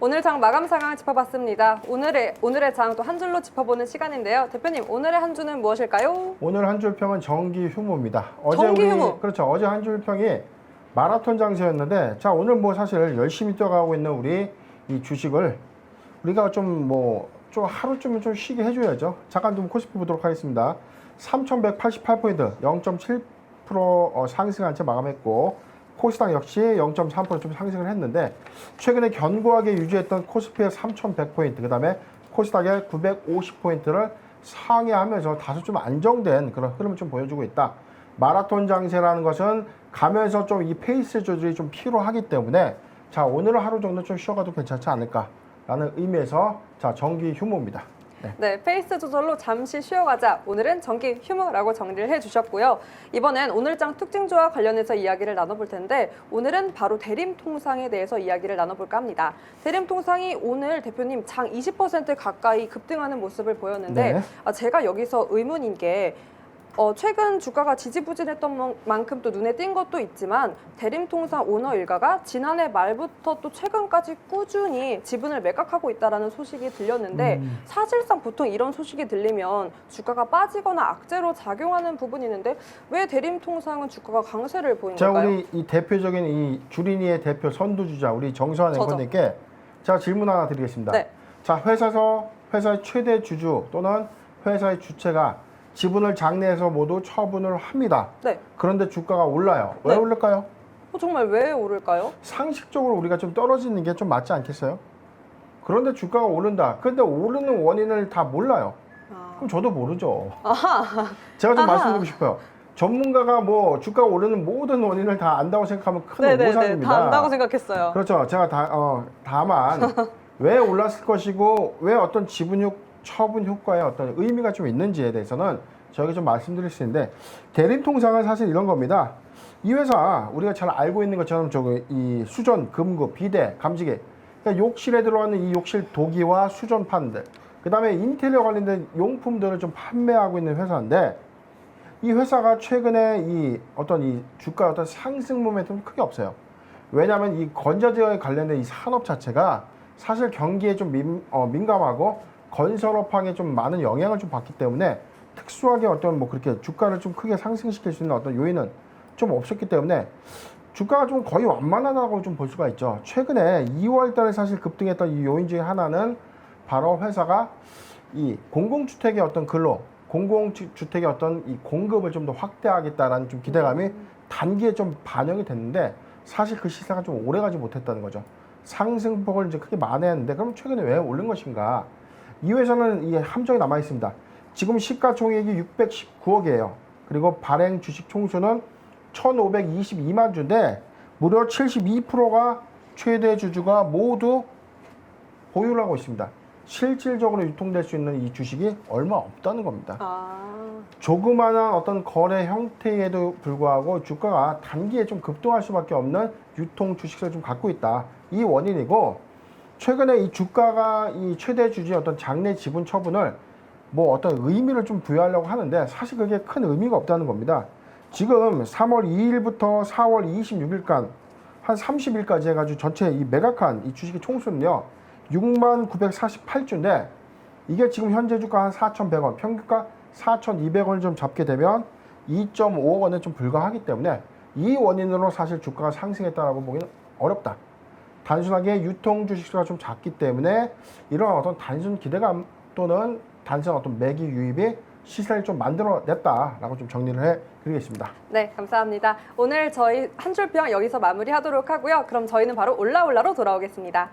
오늘 장 마감 상황 짚어봤습니다. 오늘의 오늘의 장 또 한 줄로 짚어보는 시간인데요. 대표님 오늘의 한 주는 무엇일까요? 오늘 한 줄 평은 정기 휴무입니다. 어제 정기 우리 휴무. 그렇죠. 어제 한 줄 평이 마라톤 장세였는데 자 오늘 뭐 사실 열심히 뛰어가고 있는 우리 이 주식을 우리가 좀 뭐 좀 하루쯤은 좀 쉬게 해줘야죠. 잠깐 좀 코스피 보도록 하겠습니다. 3,188포인트 0.7% 어, 상승한 채 마감했고 코스닥 역시 0.3%좀 상승을 했는데 최근에 견고하게 유지했던 코스피의 3,100포인트 그다음에 코스닥의 950포인트를 상회하면서 다소 좀 안정된 그런 흐름을 좀 보여주고 있다. 마라톤 장세라는 것은 가면서 좀 이 페이스 조절이 좀 필요하기 때문에 자 오늘은 하루 정도 좀 쉬어가도 괜찮지 않을까라는 의미에서 자 정기 휴무입니다. 네. 네, 페이스 조절로 잠시 쉬어가자. 오늘은 정기 휴무라고 정리를 해주셨고요. 이번엔 오늘장 특징주와 관련해서 이야기를 나눠볼 텐데 오늘은 바로 대림통상에 대해서 이야기를 나눠볼까 합니다. 대림통상이 오늘 대표님 장 20% 가까이 급등하는 모습을 보였는데 네. 아, 제가 여기서 의문인 게 어, 최근 주가가 지지부진했던 만- 만큼 또 눈에 띈 것도 있지만 대림통상 오너 일가가 지난해 말부터 또 최근까지 꾸준히 지분을 매각하고 있다라는 소식이 들렸는데 음. 사실상 보통 이런 소식이 들리면 주가가 빠지거나 악재로 작용하는 부분이 있는데 왜 대림통상은 주가가 강세를 보인 자 걸까요? 우리 이 대표적인 이 주린이의 대표 선두주자 우리 정서환 저죠. 앵커님께 자 질문 하나 드리겠습니다. 네. 자 회사에서 회사의 최대 주주 또는 회사의 주체가 지분을 장내에서 모두 처분을 합니다. 네. 그런데 주가가 올라요. 왜 네. 오를까요? 어, 정말 왜 오를까요? 상식적으로 우리가 좀 떨어지는 게 좀 맞지 않겠어요? 그런데 주가가 오른다. 근데 오르는 원인을 다 몰라요. 아, 그럼 저도 모르죠. 제가 좀 아하. 말씀드리고 싶어요. 전문가가 뭐 주가가 오르는 모든 원인을 다 안다고 생각하면 큰 네네네 오산입니다. 다 안다고 생각했어요. 그렇죠. 제가 다, 어, 다만 왜 올랐을 것이고 왜 어떤 지분 효, 처분 효과에 어떤 의미가 좀 있는지에 대해서는 저희가 좀 말씀드릴 수 있는데 대림 통상은 사실 이런 겁니다. 이 회사 우리가 잘 알고 있는 것처럼 저기 이 수전, 금고, 비대, 감지기 그러니까 욕실에 들어가는 이 욕실 도기와 수전판들 그 다음에 인테리어 관련된 용품들을 좀 판매하고 있는 회사인데 이 회사가 최근에 이 어떤 이 주가 어떤 상승 모멘텀이 크게 없어요. 왜냐하면 이 건자재에 관련된 이 산업 자체가 사실 경기에 좀 민, 어, 민감하고 건설업황에 좀 많은 영향을 좀 받기 때문에 특수하게 어떤 뭐 그렇게 주가를 좀 크게 상승시킬 수 있는 어떤 요인은 좀 없었기 때문에 주가가 좀 거의 완만하다고 좀 볼 수가 있죠. 최근에 2월 달에 사실 급등했던 이 요인 중에 하나는 바로 회사가 이 공공주택의 어떤 근로, 공공주택의 어떤 이 공급을 좀 더 확대하겠다라는 좀 기대감이 단기에 좀 반영이 됐는데 사실 그 시세가 좀 오래 가지 못했다는 거죠. 상승폭을 이제 크게 만회했는데 그럼 최근에 왜 오른 것인가? 이 회사는 이 함정이 남아 있습니다. 지금 시가총액이 619억이에요. 그리고 발행 주식 총수는 1,522만 주인데 무려 72%가 최대 주주가 모두 보유를 하고 있습니다. 실질적으로 유통될 수 있는 이 주식이 얼마 없다는 겁니다. 아, 조그마한 어떤 거래 형태에도 불구하고 주가가 단기에 좀 급등할 수밖에 없는 유통 주식을 좀 갖고 있다. 이 원인이고 최근에 이 주가가 이 최대 주주의 어떤 장내 지분 처분을 뭐 어떤 의미를 좀 부여하려고 하는데 사실 그게 큰 의미가 없다는 겁니다. 지금 3월 2일부터 4월 26일간 한 30일까지 해가지고 전체 이 매각한 이 주식의 총수는요 6만 948주인데 이게 지금 현재 주가 한 4,100원, 평균가 4,200원을 좀 잡게 되면 2.5억 원에 좀 불과하기 때문에 이 원인으로 사실 주가가 상승했다라고 보기는 어렵다. 단순하게 유통 주식수가 좀 작기 때문에 이런 어떤 단순 기대감 또는 단순 어떤 매기 유입이 시세를 좀 만들어냈다라고 좀 정리를 해 드리겠습니다. 네 감사합니다. 오늘 저희 한 줄 평 여기서 마무리하도록 하고요. 그럼 저희는 바로 올라올라로 돌아오겠습니다.